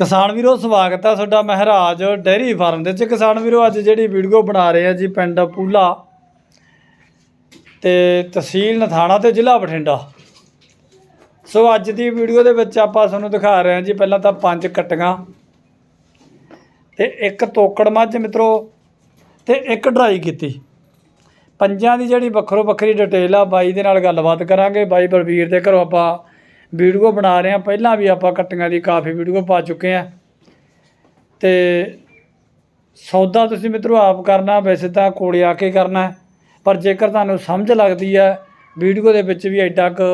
ਕਿਸਾਨ ਵੀਰੋ, ਸਵਾਗਤ ਹੈ ਤੁਹਾਡਾ ਮਹਿਰਾਜ ਡੈਰੀ ਫਾਰਮ ਦੇ ਵਿੱਚ। ਕਿਸਾਨ ਵੀਰੋ, ਅੱਜ ਜਿਹੜੀ ਵੀਡੀਓ ਬਣਾ ਰਹੇ ਆ ਜੀ ਪਿੰਡ ਪੂਲਾ ਤੇ ਤਹਿਸੀਲ ਨਥਾਣਾ ਤੇ ਜ਼ਿਲ੍ਹਾ ਬਠਿੰਡਾ। ਸੋ ਅੱਜ ਦੀ ਵੀਡੀਓ ਦੇ ਵਿੱਚ ਆਪਾਂ ਤੁਹਾਨੂੰ ਦਿਖਾ ਰਹੇ ਹਾਂ ਜੀ, ਪਹਿਲਾਂ ਤਾਂ ਪੰਜ ਕੱਟੀਆਂ ਤੇ ਇੱਕ ਤੋਕੜ ਮੱਝ ਮਿੱਤਰੋ ਤੇ ਇੱਕ ਡਰਾਈ ਕੀਤੀ। ਪੰਜਾਂ ਦੀ ਜਿਹੜੀ ਵੱਖਰੋ ਵੱਖਰੀ ਡਿਟੇਲ ਆ, ਬਾਈ ਦੇ ਨਾਲ ਗੱਲਬਾਤ ਕਰਾਂਗੇ। ਬਾਈ ਬਲਬੀਰ ਦੇ ਘਰੋਂ ਆਪਾਂ ਵੀਡੀਓ ਬਣਾ ਰਹੇ ਹਾਂ। ਪਹਿਲਾਂ ਵੀ ਆਪਾਂ ਕੱਟੀਆਂ ਦੀ ਕਾਫੀ ਵੀਡੀਓ ਪਾ ਚੁੱਕੇ ਹਾਂ। ਤੇ ਸੌਦਾ ਤੁਸੀਂ ਮਿੱਤਰੋ ਆਪ ਕਰਨਾ, ਵੈਸੇ ਤਾਂ ਕੋਲੇ ਆ ਕੇ ਕਰਨਾ ਪਰ ਜੇਕਰ ਤੁਹਾਨੂੰ ਸਮਝ ਲੱਗਦੀ ਹੈ, ਵੀਡੀਓ ਦੇ ਵਿੱਚ ਵੀ ਐਡਾ ਕੁ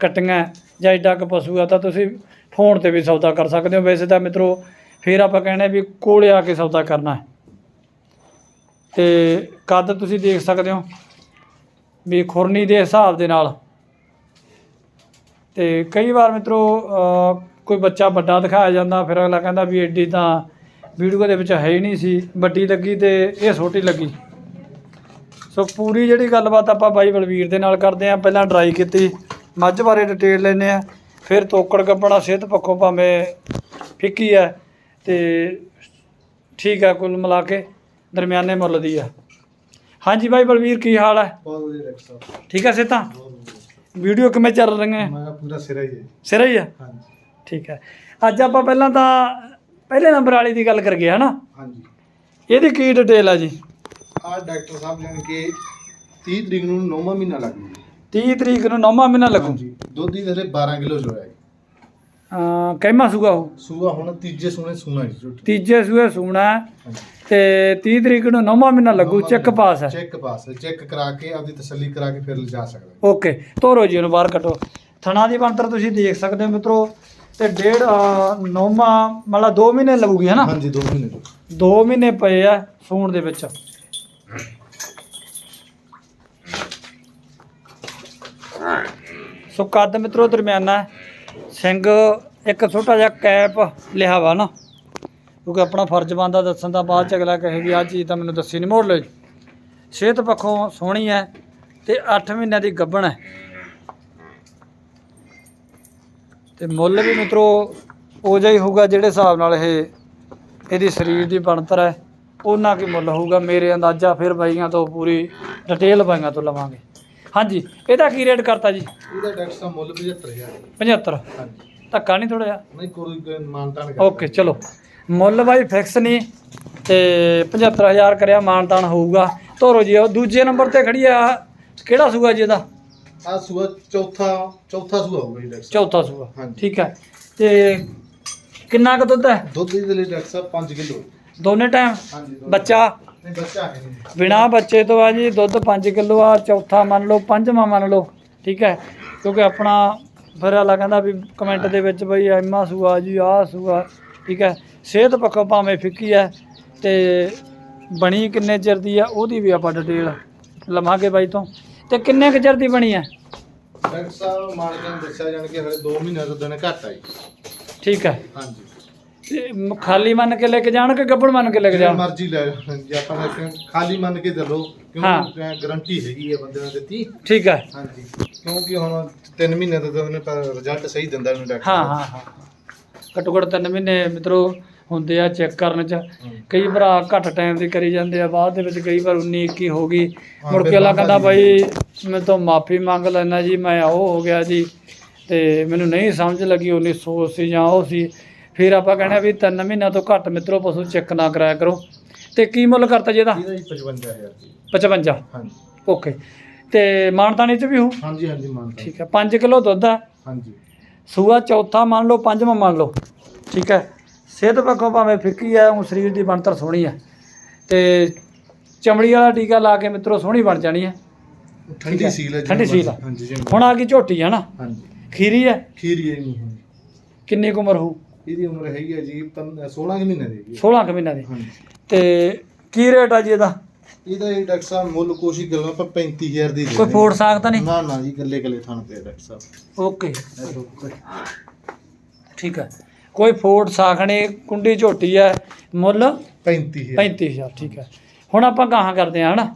ਕੱਟੀਆਂ ਜਾਂ ਐਡਾ ਕੁ ਪਸ਼ੂ ਆ ਤਾਂ ਤੁਸੀਂ ਫੋਨ ਤੇ ਵੀ ਸੌਦਾ ਕਰ ਸਕਦੇ ਹੋ। ਵੈਸੇ ਤਾਂ ਮਿੱਤਰੋ ਫਿਰ ਆਪਾਂ ਕਹਿੰਦੇ ਵੀ ਕੋਲੇ ਆ ਕੇ ਸੌਦਾ ਕਰਨਾ ਹੈ। ਤੇ ਕੱਦ ਤੁਸੀਂ ਦੇਖ ਸਕਦੇ ਹੋ ਵੀ ਖੁਰਨੀ ਦੇ ਹਿਸਾਬ ਦੇ ਨਾਲ ਤੇ ਕਈ ਵਾਰ ਮਿੱਤਰੋ ਕੋਈ ਬੱਚਾ ਵੱਡਾ ਦਿਖਾਇਆ ਜਾਂਦਾ ਫਿਰ ਅਗਲਾ ਕਹਿੰਦਾ ਵੀ ਐਡੀ ਤਾਂ ਵੀਡੀਓ ਦੇ ਵਿੱਚ ਹੈ ਹੀ ਨਹੀਂ ਸੀ ਵੱਡੀ ਲੱਗੀ ਤੇ ਇਹ ਛੋਟੀ ਲੱਗੀ। ਸੋ ਪੂਰੀ ਜਿਹੜੀ ਗੱਲਬਾਤ ਆਪਾਂ ਬਾਈ ਬਲਵੀਰ ਦੇ ਨਾਲ ਕਰਦੇ ਆਂ ਪਹਿਲਾਂ ਡਰਾਈ ਕੀਤੀ ਮੱਝ ਬਾਰੇ ਡਿਟੇਲ ਲੈਨੇ ਆ ਫਿਰ ਤੋਕੜ ਕੱਪੜਾ ਸਿਹਤ ਪੱਖੋਂ ਭਾਵੇਂ ਫਿੱਕੀ ਹੈ ਤੇ ਠੀਕ ਹੈ ਕੁੱਲ ਮਿਲਾ ਕੇ ਦਰਮਿਆਨੇ ਮੁੱਲ ਦੀ ਆ ਹਾਂਜੀ ਬਾਈ ਬਲਵੀਰ ਕੀ ਹਾਲ ਹੈ? ਬਹੁਤ ਵਧੀਆ ਡਾਕਟਰ ਸਾਹਿਬ। ਠੀਕ ਹੈ ਵਧੀਆ। ਵੀਡੀਓ ਕਿਵੇਂ ਚੱਲ ਰਹੀਆਂ? ਮੈਂ ਕਿਹਾ ਪੂਰਾ ਸਿਰਾ ਹੀ ਹੈ। ਸਿਰ ਹੀ ਆ ਹਾਂਜੀ। ਠੀਕ ਹੈ। ਅੱਜ ਆਪਾਂ ਪਹਿਲਾਂ ਤਾਂ ਪਹਿਲੇ ਨੰਬਰ ਵਾਲੀ ਦੀ ਗੱਲ ਕਰ ਗਏ ਹਨਾ? ਹਾਂਜੀ। ਇਹਦੀ ਕੀ ਡਿਟੇਲ ਆ ਜੀ? ਆ ਡਾਕਟਰ ਸਾਹਿਬ ਜਾਨ ਕਿ 30 ਤਰੀਕ ਨੂੰ ਨੌਵਾਂ ਮਹੀਨਾ ਲੱਗ। ਜੂ 30 ਤਰੀਕ ਨੂੰ ਨੌਵਾਂ ਮਹੀਨਾ ਲੱਗੂ। ਹਾਂਜੀ। ਦੁੱਧ ਦੀ ਥਲੇ 12 ਕਿਲੋ ਜੋਇਆ ਹੈ। ਕਹਿਮਾ ਸੂਗਾ ਉਹ? ਸੂਆ ਹੁਣ ਤੀਜੇ ਸੂਣੇ ਸੂਣਾ ਜੀ ਤੀਜੇ ਸੂਏ ਸੂਣਾ ਹੈ ਤੇ 30 ਤਰੀਕ ਨੂੰ ਨੌਵਾਂ ਮਹੀਨਾ ਲੱਗੂ ਚੈੱਕ ਪਾਸ ਹੈ। ਚੈੱਕ ਪਾਸ ਹੈ ਚੈੱਕ ਕਰਾ ਕੇ ਆਪਦੀ ਤਸੱਲੀ ਕਰਾ ਕੇ ਫਿਰ ਲਿਜਾ ਸਕਦਾ ਓਕੇ ਤੋਰੋ ਜੀ ਉਹਨੂੰ ਬਾਹਰ ਕੱਟੋ ਥਣਾ ਦੀ ਬਣਤਰ ਤੁਸੀਂ ਦੇਖ ਸਕਦੇ ਹੋ ਮਿੱਤਰੋ ਤੇ ਡੇਢ ਅਹ, ਨੌਵਾਂ ਮਤਲਬ 2 ਮਹੀਨੇ ਲੱਗੂਗੀ ਹਨਾ ਹਾਂਜੀ 2 ਮਹੀਨੇ ਤੋਂ 2 ਮਹੀਨੇ ਪਏ ਆ ਸੂਣ ਦੇ ਵਿੱਚ। ਸੋ ਕੱਦ ਮਿੱਤਰੋ ਦਰਮਿਆਨਾ ਹੈ। ਸਿੰਘ ਇੱਕ ਛੋਟਾ ਜਿਹਾ ਕੈਪ ਲਿਆ ਵਾ ਨਾ, ਕਿਉਂਕਿ ਆਪਣਾ ਫਰਜ਼ ਬਣਦਾ ਦੱਸਣ ਦਾ, ਬਾਅਦ ਚ ਅਗਲਾ ਕਹੇ ਵੀ ਆਹ ਚੀਜ਼ ਤਾਂ ਮੈਨੂੰ ਦੱਸੀ ਨਹੀਂ ਮੋੜ ਲਈ ਸਿਹਤ ਪੱਖੋਂ ਸੋਹਣੀ ਹੈ ਤੇ 8 ਮਹੀਨਿਆਂ ਦੀ ਗੱਭਣ ਹੈ। ਤੇ ਮੁੱਲ ਵੀ ਮਿੱਤਰੋ ਉਹ ਜਿਹਾ ਹੀ ਹੋਊਗਾ ਜਿਹੜੇ ਹਿਸਾਬ ਨਾਲ ਇਹ, ਇਹਦੀ ਸਰੀਰ ਦੀ ਬਣਤਰ ਹੈ। ਉਹਨਾਂ ਕੀ ਮੁੱਲ ਹੋਊਗਾ, ਮੇਰੇ ਅੰਦਾਜ਼ਾ ਫਿਰ ਬਾਈਆਂ ਤੋਂ ਪੂਰੀ ਡਿਟੇਲ ਬਾਈਆਂ ਤੋਂ ਲਵਾਂਗੇ। ਹਾਂਜੀ ਇਹਦਾ ਕੀ ਰੇਟ ਕਰਤਾ ਜੀ? ਇਹਦਾ ਡਾਕਟਰ ਸਾਹਿਬ ਮੁੱਲ 75000 75 ਹਾਂਜੀ। ਧੱਕਾ ਨਹੀਂ ਥੋੜਾ ਜਿਹਾ? ਨਹੀਂ ਕੋਈ ਮਾਨਤਾਨ ਓਕੇ ਚਲੋ। ਮੁੱਲ ਬਾਈ ਫਿਕਸ ਨਹੀਂ ਤੇ 75000 ਕਰਿਆ ਮਾਨਤਾਨ ਹੋਊਗਾ। ਤੋਰੋ ਜੀ ਉਹ ਦੂਜੇ ਨੰਬਰ ਤੇ ਖੜੀ ਆ ਕਿਹੜਾ ਸੂਆ ਜੀ ਇਹਦਾ? ਆ ਸੂਆ ਚੌਥਾ ਚੌਥਾ ਸੂਆ ਹੋਊਗਾ ਜੀ ਡਾਕਟਰ ਸਾਹਿਬ ਚੌਥਾ ਸੂਆ। ਹਾਂਜੀ। ਠੀਕ ਹੈ। ਤੇ ਕਿੰਨਾ ਕੁ ਦੁੱਧ ਹੈ? ਦੁੱਧ ਦੇ ਲਈ ਡਾਕਟਰ ਸਾਹਿਬ 5 ਕਿਲੋ। ਦੋਨੇ ਟਾਈਮ ਹਾਂਜੀ ਦੋਨੋਂ। ਬੱਚਾ? ਨਹੀਂ ਬੱਚਾ ਹੈ ਨਹੀਂ। ਬਿਨਾ ਬੱਚੇ ਤੋਂ ਆ ਜੀ ਦੁੱਧ 5 ਕਿਲੋ ਆ ਚੌਥਾ ਮੰਨ ਲਓ ਪੰਜਵਾਂ ਮੰਨ ਲਓ ਠੀਕ ਹੈ? ਕਿਉਂਕਿ ਆਪਣਾ ਫਿਰ ਵਾਲਾ ਕਹਿੰਦਾ ਵੀ ਕਮੈਂਟ ਦੇ ਵਿੱਚ ਬਈ ਐਮਾ ਸੂਆ ਜੀ ਆਹ ਸੂਆ ਠੀਕ ਹੈ? ਸਿਹਤ ਪੱਖੋਂ ਭਾਵੇਂ ਫਿੱਕੀ ਹੈ ਤੇ ਬਣੀ ਕਿੰਨੇ ਚਿਰ ਦੀ ਆ ਉਹਦੀ ਵੀ ਆਪਾਂ ਡਿਟੇਲ ਲਵਾਂਗੇ ਬਾਈ ਤੋਂ। ਤੇ ਕਿੰਨੇ ਕੁ ਚਿਰ ਦੀ ਬਣੀ ਹੈ? ਡਾਕਟਰ ਸਾਹਿਬ ਮਾਲਕਾਂ ਨੇ ਦੱਸਿਆ ਜਾਣ ਕਿ ਹਲੇ 2 ਮਹੀਨਿਆਂ ਤੋਂ ਦਿਨ ਘੱਟ ਆਈ ਠੀਕ ਹੈ। ਹਾਂਜੀ। ਤੇ ਖਾਲੀ ਮੰਨ ਕੇ ਲੈ ਕੇ ਜਾਣ ਕਿ ਗੱਬੜ ਮੰਨ ਕੇ ਲੈ ਕੇ ਜਿਵੇਂ ਜਾਣ? ਮਰਜ਼ੀ ਲੈ ਜਾਓ। ਜੇ ਆਪਾਂ ਖਾਲੀ ਮੰਨ ਕੇ ਚੱਲੋ। ਕਿਉਂਕਿ ਗਾਰੰਟੀ ਹੈਗੀ ਹੈ ਬੰਦੇ ਨੇ ਦਿੱਤੀ। ਠੀਕ ਹੈ ਹਾਂਜੀ ਕਿਉਂਕਿ ਹੁਣ 3 ਮਹੀਨੇ ਤੋਂ ਤਾਂ ਉਹਨੇ ਰਿਜ਼ਲਟ ਸਹੀ ਦਿੰਦਾ ਉਹਨੂੰ ਡਾਕਟਰ ਹਾਂ ਹਾਂ ਹਾਂ। ਘੱਟੋ ਘੱਟ ਤਿੰਨ ਮਹੀਨੇ ਮਿੱਤਰੋ ਹੁੰਦੇ ਆ ਚੈੱਕ ਕਰਨ ਚ। ਕਈ ਭਰਾ ਘੱਟ ਟਾਈਮ ਦੀ ਕਰੀ ਜਾਂਦੇ ਆ। ਬਾਅਦ ਦੇ ਵਿੱਚ ਕਈ ਵਾਰ 19 21 ਹੋ ਗਈ। ਹਾਂ, ਮੁੜ ਫਿਰ ਕੇ ਅਗਲਾ ਬਾਅਦ ਕਹਿੰਦਾ ਬਾਈ ਮੈਂ ਤੋਂ ਮਾਫੀ ਮੰਗ ਲੈਣਾ ਜੀ ਮੈਂ ਉਹ ਹੋ ਗਿਆ ਜੀ। ਤੇ ਮੈਨੂੰ ਨਹੀਂ ਸਮਝ ਲੱਗੀ 1900 ਸੀ ਜਾਂ ਉਹ ਸੀ। ਫਿਰ ਆਪਾਂ ਕਹਿੰਦੇ ਆ ਵੀ ਤਿੰਨ ਮਹੀਨਿਆਂ ਤੋਂ ਘੱਟ ਮਿੱਤਰੋ ਪਸ਼ੂ ਚੈੱਕ ਨਾ ਕਰਾਇਆ ਕਰੋ। ਤੇ ਕੀ ਮੁੱਲ ਕਰਤਾ ਜੀ ਇਹਦਾ? ਇਹਦਾ ਜੀ 55000 ਜੀ। 55 ਹਾਂਜੀ। ਓਕੇ। ਤੇ ਮਾਨਤਾਨੀ ਚ ਵੀ ਹੋ ਹਾਂਜੀ ਹਾਂਜੀ ਮੰਨਦਾ ਠੀਕ ਹੈ। 5 ਕਿਲੋ ਦੁੱਧ ਆ। ਹਾਂਜੀ। ਸੂਆ ਚੌਥਾ ਮੰਨ ਲਓ ਪੰਜਵਾਂ ਮੰਨ ਲਓ। ਠੀਕ ਹੈ। ਸਿਹਤ ਪੱਖੋਂ ਭਾਵੇਂ ਫਿੱਕੀ ਹੈ ਉਹ ਸਰੀਰ ਦੀ ਬਣਤਰ ਸੋਹਣੀ ਹੈ ਤੇ ਚਮੜੀ ਵਾਲਾ ਟੀਕਾ ਲਾ ਕੇ ਮਿੱਤਰੋ ਸੋਹਣੀ ਬਣ ਜਾਣੀ ਹੈ ਠੰਡੀ ਹੈ। ਸੀਲ ਹੈ ਠੰਡੀ ਸੀਲ ਆ। ਹਾਂਜੀ ਹੁਣ ਆ ਗਈ ਝੋਟੀ ਹੈ ਨਾ? ਹਾਂਜੀ। ਖੀਰੀ ਹੈ ਖੀਰੀ ਹੈ ਨਹੀਂ ਹੁੰਦੀ ਕਿੰਨੀ ਕੁ ਉਮਰ ਹੋਊ? ਇਹਦੀ ਉਮਰ ਹੈਗੀ ਹੈ ਜੀ ਪੰ- 16 ਕੁ ਮਹੀਨੇ ਦੀ ਹੈਗੀ ਹੈ। 16 ਕੁ ਮਹੀਨਿਆਂ ਦੀ। ਹਾਂਜੀ। ਤੇ ਕੀ ਰੇਟ ਆ ਜੀ ਇਹਦਾ? ਇਹਦਾ ਇਹ ਡਾਕਟਰ ਸਾਹਿਬ ਮੁੱਲ ਕੋਸ਼ਿਸ਼ ਗੱਲਾਂ ਆਪਾਂ 35000 ਦੀ ਦੇ ਕੋਈ। ਫੋੜ ਤਾਂ ਨਹੀਂ? ਨਾ ਨਾ ਜੀ ਗੱਲੇ ਗੱਲੇ ਥਣ ਤੇ ਆ ਡਾਕਟਰ ਸਾਹਿਬ। ਓਕੇ। ਠੀਕ ਹੈ ਕੋਈ ਫੋੜ ਸਾਖਣੇ ਕੁੰਡੀ ਝੋਟੀ ਹੈ ਮੁੱਲ? 35000 35000 ਠੀਕ ਹੈ ਹੁਣ ਆਪਾਂ ਕਹਾਂ ਕਰਦੇ ਹਾਂ ਹਨਾ?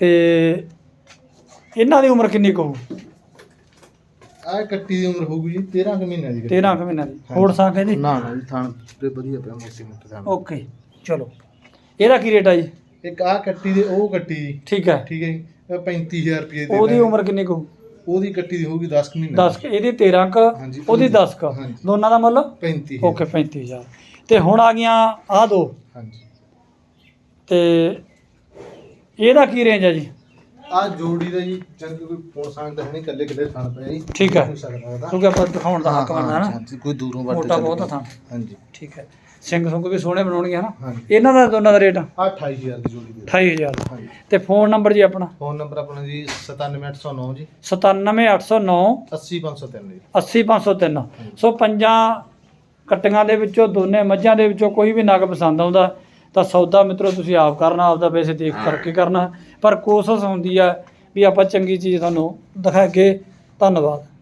ਤੇ ਇਹਨਾਂ ਦੀ ਉਮਰ ਕਿੰਨੀ ਕੁ ਹੋਊ? ਆ ਕੱਟੀ ਦੀ ਉਮਰ ਹੋਊਗੀ ਜੀ 13 ਕੁ ਮਹੀਨਿਆਂ ਦੀ ਕੱਟੀ। 13 ਕੁ ਮਹੀਨਿਆਂ ਦੀ। ਹੋਰ ਸਾਂ ਕਹਿੰਦੇ ਨਾ ਨਾ ਜੀ ਥਾਣ ਤੇ ਵਧੀਆ ਪਿਆ ਮੋਟੀ ਮੋਟੀ ਥਾਣ ਓਕੇ ਚਲੋ। ਇਹਦਾ ਕੀ ਰੇਟ ਆ ਜੀ? ਇੱਕ ਆ ਕੱਟੀ ਦੇ ਉਹ ਕੱਟੀ ਜੀ। ਠੀਕ ਹੈ। ਠੀਕ ਹੈ ਜੀ ਇਹ 35000 ਰੁਪਏ ਦੇ ਉਹਦੀ ਦਾਂਗੇ। ਉਮਰ ਕਿੰਨੀ ਕੁ ਉਹਦੀ ਕੱਟੀ ਦੀ ਹੋਊਗੀ 10 ਕੁ ਮਹੀਨੇ 10 ਇਹਦੀ 13 ਕ ਹਾਂਜੀ, ਉਹਦੀ 10 ਕ। ਹਾਂਜੀ। ਦੋਨਾਂ ਦਾ ਮੁੱਲ? 35 ਓਕੇ 35000 ਤੇ ਹੁਣ ਆ ਗਈਆਂ ਆਹ ਦੋ। ਹਾਂਜੀ। ਤੇ ਇਹਦਾ ਕੀ ਰੇਂਜ ਆ ਜੀ? ਆ ਜੋੜੀ ਦਾ ਜੀ ਜਦ ਕੋਈ ਪੋਣ ਸਕਦਾ ਹੈ ਨਹੀਂ ਕੱਲੇ ਕੱਲੇ ਥਾਣ ਪਿਆ ਜੀ। ਠੀਕ ਹੈ। ਹੋ ਸਕਦਾ ਉਹਦਾ। ਕਿਉਂਕਿ ਆਪਾਂ ਦਿਖਾਉਣ ਦਾ ਹੱਕ ਹਾਂ, ਬਣਦਾ ਨਾ। ਹਾਂਜੀ, ਕੋਈ ਦੂਰੋਂ ਵਰਤੇ ਮੋਟਾ ਬਹੁਤ। ਥਾਂ। ਹਾਂਜੀ। ਠੀਕ ਹੈ। ਸਿੰਘ ਸੁੰਗ ਵੀ ਸੋਹਣੇ ਬਣਾਉਣਗੇ ਹਨਾ? ਹਾਂਜੀ। ਇਹਨਾਂ ਦਾ ਦੋਨਾਂ ਦਾ ਰੇਟ? ਆ 28000 ਦੀ ਜੋੜੀ ਦੇ 28000 ਹਾਂਜੀ। ਤੇ ਫੋਨ ਨੰਬਰ ਜੀ ਆਪਣਾ? ਫੋਨ ਨੰਬਰ ਆਪਣਾ ਜੀ 97809 ਜੀ। 97809 80503 ਜੀ। 80503 ਸੋ ਪੰਜਾਂ ਕੱਟੀਆਂ ਦੇ ਵਿੱਚੋਂ ਦੋਨੇ ਮੱਝਾਂ ਦੇ ਵਿੱਚੋਂ ਕੋਈ ਵੀ ਨਗ ਪਸੰਦ ਆਉਂਦਾ ਤਾਂ ਸੌਦਾ ਮਿੱਤਰੋ ਤੁਸੀਂ ਆਪ ਕਰਨਾ ਆਪਦਾ ਵੈਸੇ ਦੇਖ ਕਰਕੇ ਕਰਨਾ। ਪਰ ਕੋਸ਼ਿਸ਼ ਹੁੰਦੀ ਆ ਵੀ ਆਪਾਂ ਚੰਗੀ ਚੀਜ਼ ਤੁਹਾਨੂੰ ਦਿਖਾਗੇ ਧੰਨਵਾਦ।